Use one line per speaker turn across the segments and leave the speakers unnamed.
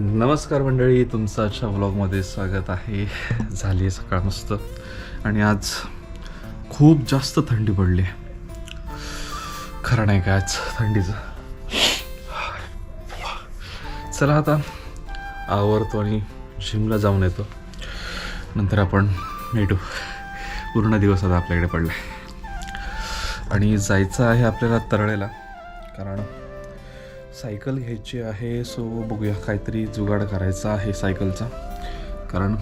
नमस्कार मंडळी तुमचं आजच्या व्लॉगमध्ये स्वागत आहे. झाली आहे सकाळ मस्त. आणि आज खूप जास्त थंडी पडली. आहे खरं नाही काय आज थंडीचं? चला आता आवरतो आणि जिमला जाऊन येतो. नंतर आपण भेटू. पूर्ण दिवस आता आपल्याकडे पडला आणि जायचं आहे आपल्याला तरळेला कारण सायकल घ्यायची आहे सो बघूया काहीतरी जुगाड करायचा आहे सायकलचा. कारण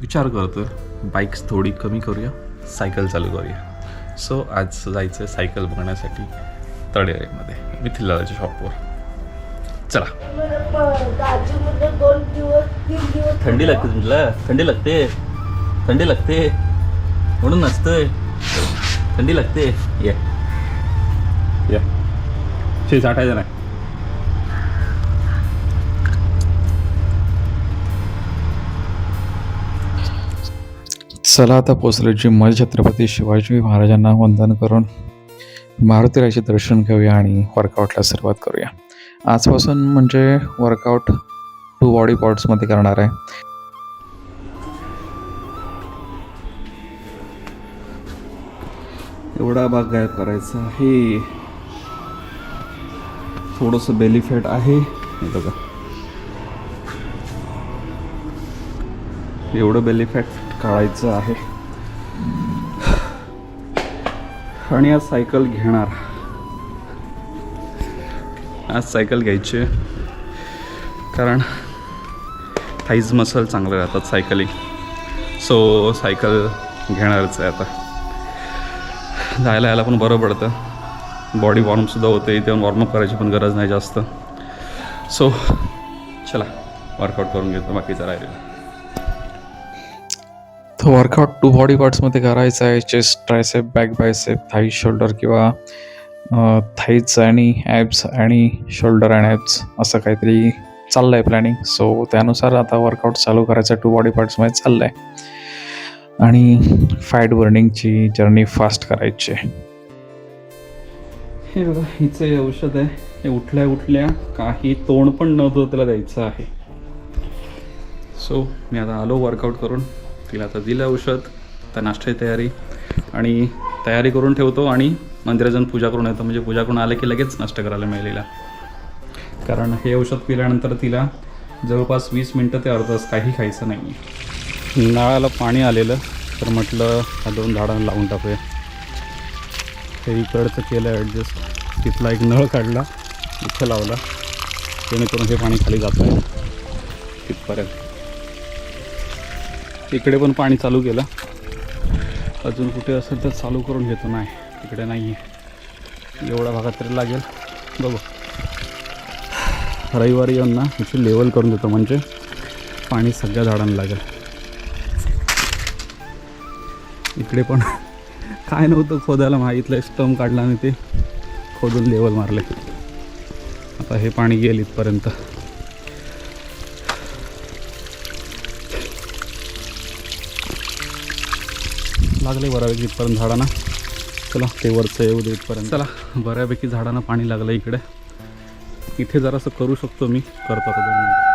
विचार करतो बाईक्स थोडी कमी करूया सायकल चालू करूया. सो आज जायचं आहे सायकल बघण्यासाठी तळेमध्ये मिथिलाच्या शॉपवर चला.
थंडी लागते तुमच्याला थंडी लागते? थंडी लागते? म्हणून नसतंय थंडी लागते? ये.
या. शेष आठायचं नाही. चला आता पोचलो जिममध्ये छत्रपती शिवाजी महाराजांना वंदन करून मारुतीराचे दर्शन घेऊया आणि वर्कआउटला सुरुवात करूया. आजपासून म्हणजे वर्कआउट टू बॉडी पार्ट्समध्ये करणार आहे. एवढा भाग गायब करायचा आहे. थोडंसं बेली फॅट आहे. बघा. एवढं बेली फॅट काढायचं आहे. आणि आज सायकल घेणार. आज सायकल घ्यायची. कारण थाईज मसल चांगले राहतात सायकलिंग सो सायकल घेणारच आहे आता. जायला यायला पण बरं पडतं. बॉडी वॉर्मसुद्धा होते इथे वॉर्मअप करायची पण गरज नाही जास्त. सो चला वर्कआउट करून घेतो बाकीचं राहिलेलं. तो वर्कआउट टू बॉडी पार्ट्समध्ये करायचं आहे. Chest tricep back bicep thigh shoulder किंवा थाईज आणि ॲब्स आणि शोल्डर अँड ॲब्स असं काहीतरी चाललं आहे प्लॅनिंग सो त्यानुसार आता वर्कआउट चालू करायचं टू बॉडी पार्ट्समध्ये चाललं आहे आणि फॅट बर्निंगची जर्नी फास्ट करायची आहे. हे बघा हिचं हे औषध आहे. हे उठल्या उठल्या काही तोंड पण नव्हतं त्याला द्यायचं आहे. सो मी आता आलो वर्कआउट करून. तिला आता दिलं औषध त्या नाश्त्याची तयारी. आणि तयारी करून ठेवतो आणि मंदिरात जाऊन पूजा करून येतो. म्हणजे पूजा करून आले की लगेच नाश्ता करायला मिळेल कारण हे औषध पिल्यानंतर तिला जवळपास वीस मिनटं ते अर्ध तास काही खायचं नाही नळाला पाणी आलेलं तर म्हटलं हा दोन झाडांना लावून टाकूया. हे इकडचं केलं ॲडजस्ट तिथला एक नळ काढला इथं लावला. जेणेकरून हे पाणी खाली जात आहे तिथपर्यंत. इकडे पण पाणी चालू केलं. अजून कुठे असेल तर चालू करून घेतो. नाही तिकडे नाही आहे एवढ्या भागात तरी लागेल. बघू. रविवारी येऊन ना याची लेवल करून देतो. म्हणजे पाणी सगळ्या झाडांना लागेल. इकडे पण काय नव्हतं खोदायला मागितलं स्टम काढला आणि ते खोदून लेवल मारले. आता हे पाणी गेल इथपर्यंत. लागले बऱ्यापैकी इथपर्यंत झाडांना. चला ते वरचं येऊ दे इथपर्यंत. चला बऱ्यापैकी झाडांना पाणी लागलं इकडे. इथे जरासं करू शकतो मी. करतो दोन मिनिटं.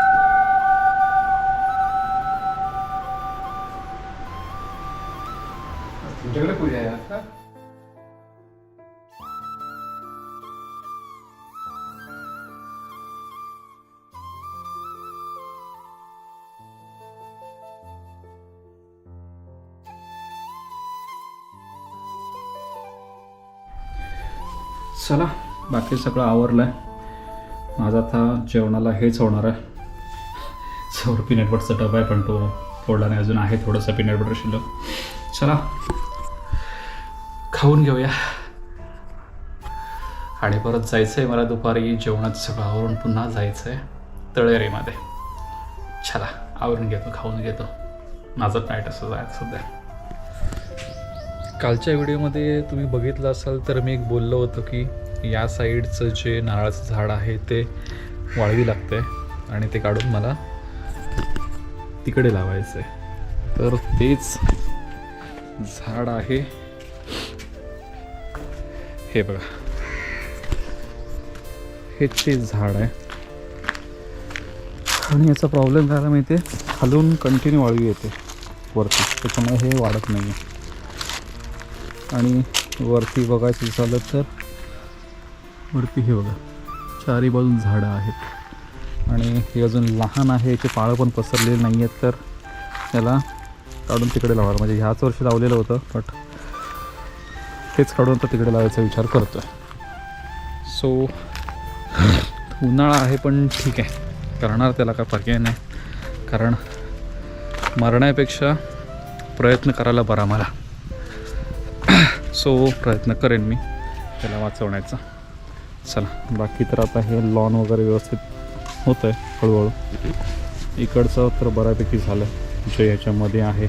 चला बाकी सगळं आवरलं आहे माझं आता जेवणाला हेच होणार आहे. समोर पीनट बटरचा डबा आहे पण तो फोडला नाही अजून आहे थोडंसं पीनट बटर शिल्लक. चला खाऊन घेऊया. आणि परत जायचं आहे मला दुपारी जेवणाचं सगळं आवरून पुन्हा जायचं आहे तळेरीमध्ये. चला आवरून घेतो खाऊन घेतो. माझं नाईट असं जायचं सध्या. कालच्या व्हिडिओमध्ये तुम्ही बघितलं असाल तर मी एक बोललो होतो की या साईडचं जे नारळाचं झाड आहे ते वाळवी लागते आणि ते काढून मला तिकडे लावायचं आहे तर तेच झाड आहे. हे बघा. हे तेच झाड आहे. आणि याचा प्रॉब्लेम झाला माहिती आहे खालून कंटिन्यू वाळवी येते. वरती. त्याच्यामुळे हे वाढत नाही आहे आणि वरती बघायचं झालं तर वरती हे बघा चारी बाजून झाडं आहेत. आणि हे अजून लहान आहे याचे पाळं पण पसरलेले नाही आहेत तर त्याला काढून तिकडे लावणार. म्हणजे ह्याच वर्षी लावलेलं होतं बट तेच काढून तर तिकडे लावायचा विचार करतो आहे सो उन्हाळा आहे पण ठीक आहे. करणार त्याला काय पर्याय नाही. कारण मरण्यापेक्षा प्रयत्न करायला बरा मला. सो प्रयत्न करेन मी त्याला वाचवण्याचा. चला बाकी तर आता हे लॉन वगैरे व्यवस्थित होतं आहे हळूहळू. इकडचं तर बऱ्यापैकी झालं. जे ह्याच्यामध्ये आहे.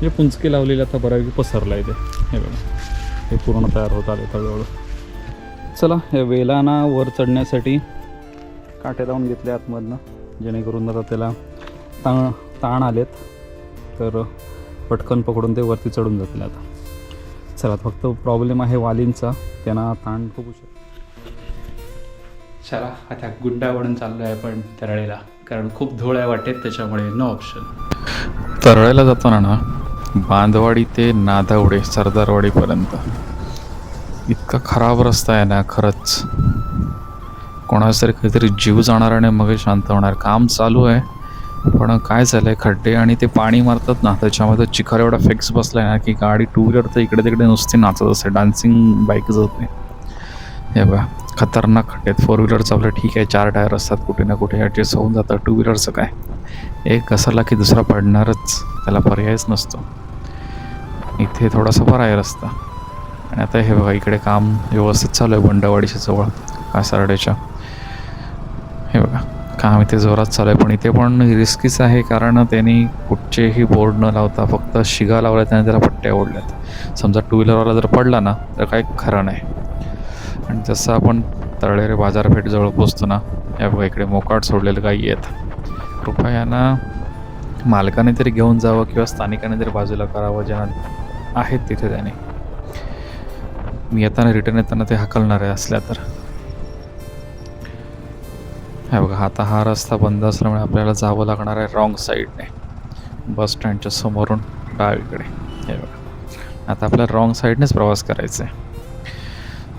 जे पुंचके लावलेले आता बऱ्यापैकी पसरलं आहे ते. हे बघा. हे पूर्ण तयार होत आले हळूहळू. चला या वेलांना वर चढण्यासाठी काटे लावून घेतले आतमधनं. जेणेकरून आता त्याला ताण ताण आलेत. तर पटकन पकडून ते वरती चढून जातील आता. चला फक्त प्रॉब्लेम आहे वालींचा. त्यांना ताण खूप उशीर चला आता गुड्डावरून चाललो आहे पण तरळेला. कारण खूप धूळ आहे वाटेत त्याच्यामुळे नो ऑप्शन तरळेला जाताना ना बांधवाडी ते नादावडे सरदारवाडीपर्यंत. इतका खराब रस्ता आहे ना खरंच. कोणाचा तरी काहीतरी जीव जाणार आणि मग शांत होणार. काम चालू आहे. पण काय झालं आहे खड्डे आणि ते पाणी मारतात ना त्याच्यामध्ये चिखल एवढा फिक्स बसला आहे ना की गाडी टू व्हीलर तर इकडे तिकडे नुसती नाचत असते डान्सिंग बाईक जाते हे बघा खतरनाक खड्डे आहेत. फोर व्हीलर आपलं ठीक आहे चार टायर असतात कुठे ना कुठे ॲडजस्ट होऊन जातं टू व्हीलरचं काय? एक घसरला की दुसरा पडणारच त्याला पर्यायच नसतो. इथे थोडासा बरा आहे रस्ता. आणि आता हे बघा इकडे काम व्यवस्थित चालू आहे बंडवाडीच्या जवळ कासारडेच्या. काम इथे जोरात चालू आहे. पण इथे पण रिस्कीच आहे कारण त्यांनी कुठचेही बोर्ड न लावता फक्त शिगा लावल्या त्याने त्याला पट्ट्या ओढल्यात. समजा टू व्हीलरवाला जर पडला ना तर काही खरं नाही. आणि जसं आपण तळेरे बाजारपेठजवळ पोचतो ना या बघा इकडे मोकाट सोडलेलं काही आहेत. कृपयानं मालकाने तरी घेऊन जावं किंवा स्थानिकाने तरी बाजूला करावं ज्या आहेत तिथे त्याने. मी येताना रिटर्न येताना ते हकलणारे आहे असल्या तर. हे बघा आता हा रस्ता बंद असल्यामुळे आपल्याला जावं लागणार आहे रॉंग साईडने बस स्टँडच्या समोरून डावीकडे. हे बघा. आता आपल्याला रॉंग साईडनेच प्रवास करायचा आहे.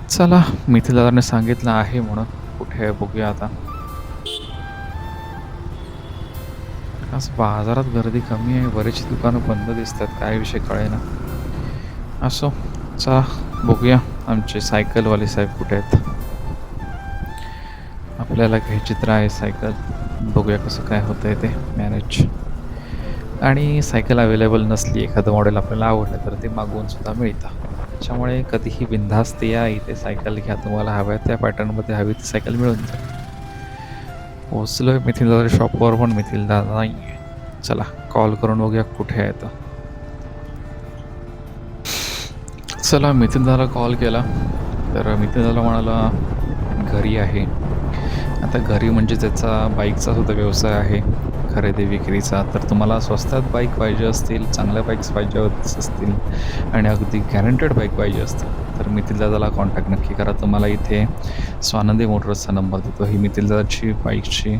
चला मिथिलदाराने सांगितलं आहे म्हणून कुठे आहे बघूया आता. आज बाजारात गर्दी कमी आहे बरेचशी दुकानं बंद दिसतात काय विषय कळेना. असो चला बघूया आमचे सायकलवाले साहेब कुठे आहेत. आपल्याला घ्यायची तर आहे सायकल बघूया कसं काय होतं आहे ते मॅनेज आणि सायकल अवेलेबल नसली एखादं मॉडेल आपल्याला आवडलं तर ते मागवूनसुद्धा मिळतं. त्याच्यामुळे कधीही बिनधास्त या इथे सायकल घ्या तुम्हाला हव्या त्या पॅटर्नमध्ये हवी ती सायकल मिळून जाईल. पोचलो आहे मिथिलदादा शॉपवर पण मिथिलदादा नाही आहे चला कॉल करून बघूया कुठे आहे तर चला मिथिलदाला कॉल केला. तर मिथिलदाला म्हणाला घरी आहे. आता घरी म्हणजे त्याचा बाईकचा सुद्धा व्यवसाय आहे खरेदी विक्रीचा. तर तुम्हाला स्वस्तात बाईक पाहिजे असतील चांगल्या बाईक्स पाहिजे असतील आणि अगदी गॅरंटेड बाईक पाहिजे असतील तर मिथिलदादाला कॉन्टॅक्ट नक्की करा. तुम्हाला इथे स्वानंदी मोटर्सचा नंबर देतो. ही मिथिलदादाची बाईकची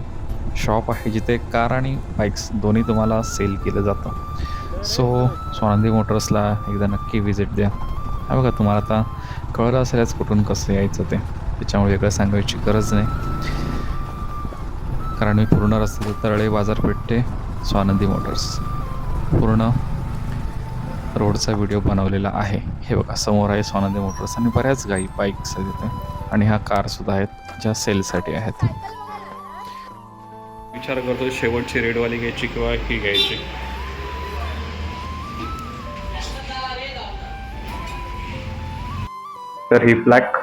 शॉप आहे जिथे कार आणि बाईक्स दोन्ही तुम्हाला सेल केलं जातं. सो स्वानंदी मोटर्सला एकदा नक्की व्हिजिट द्या. हा बघा तुम्हाला आता कळलं असेलच कुठून कसं यायचं ते. त्याच्यामुळे वेगळं सांगायची गरज नाही. कारण मी पूर्ण रस्त्याचं तळळे बाजारपेठ ते स्वानंदी मोटर्स. पूर्ण रोडचा व्हिडिओ बनवलेला आहे. हे बघा समोर आहे स्वानंदी मोटर्स आणि बऱ्याच गाई बाईक्स आहेत इथे. आणि ह्या कारसुद्धा आहेत ज्या सेलसाठी आहेत. विचार करतो शेवटची रेडवाली घ्यायची किंवा ही घ्यायची? तर ही ब्लॅक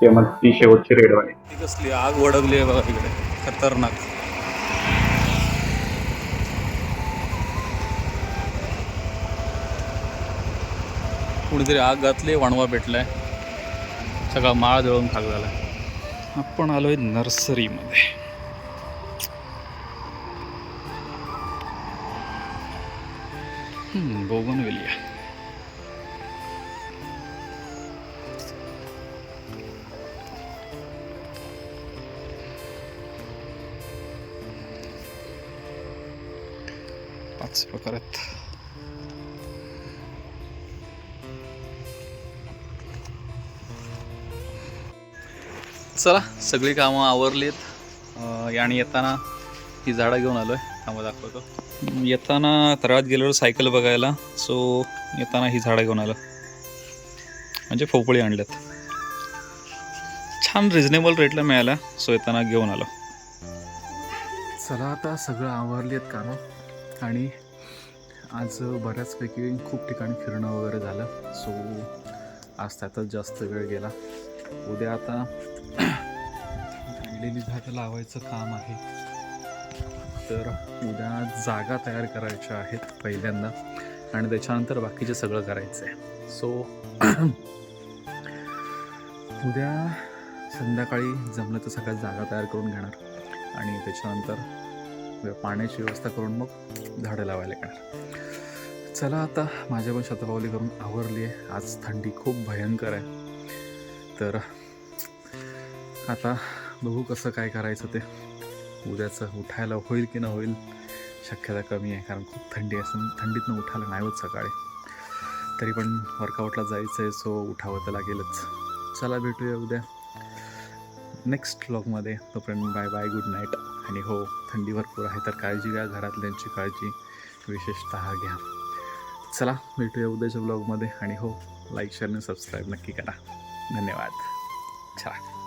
किंवा ती शेवटची रेडवाली. कसली आग वडगली आहे बघा इकडे. खतरनाक. कुणीतरी आग घातली वाणवा भेटलाय. सगळा माळ जळून खाक झाला आपण आलोय नर्सरीमध्ये. बोगनवेलिया. पाच प्रकार आहेत चला सगळी कामं आवरलीत. आणि येताना ही झाडं घेऊन आलो आहे कामं दाखवतो. येताना तळात गेलेलो सायकल बघायला. सो येताना ही झाडं घेऊन आलो. म्हणजे फोपळी आणल्यात. छान रिझनेबल रेटला मिळाल्या. सो येताना घेऊन आलो. चला आता सगळं आवरली आहेत कामं. आणि आज बऱ्याचपैकी खूप ठिकाणी फिरणं वगैरे झालं. सो आज त्यातच जास्त वेळ गेला. उद्या आता काढलेली झाडं लावायचं काम आहे. तर उद्या जागा तयार करायच्या आहेत पहिल्यांदा. आणि त्याच्यानंतर बाकीचे सगळं करायचं आहे सो उद्या संध्याकाळी जमलं तर सगळ्यात जागा तयार करून घेणार. आणि त्याच्यानंतर पाण्याची व्यवस्था करून मग झाडं लावायला येणार. चला आता माझ्या पण शतपावली करून आवरली आहे. आज थंडी खूप भयंकर आहे. तर आता बघू कसं काय करायचं ते. उद्याचं उठायला होईल की न होईल शक्यता कमी आहे. कारण खूप थंडी असून थंडीतनं उठायला नाही होत सकाळी. तरी पण वर्कआउटला जायचं आहे सो उठावं तर लागेलच. चला भेटूया उद्या. नेक्स्ट व्लॉगमध्ये तोपर्यंत बाय बाय गुड नाईट आणि हो थंडी भरपूर आहे तर काळजी घ्या घरातल्यांची काळजी विशेषतः घ्या. चला भेटूया उद्याच्या ब्लॉगमध्ये आणि हो लाईक शेअर आणि सबस्क्राईब नक्की करा. धन्यवाद. चला.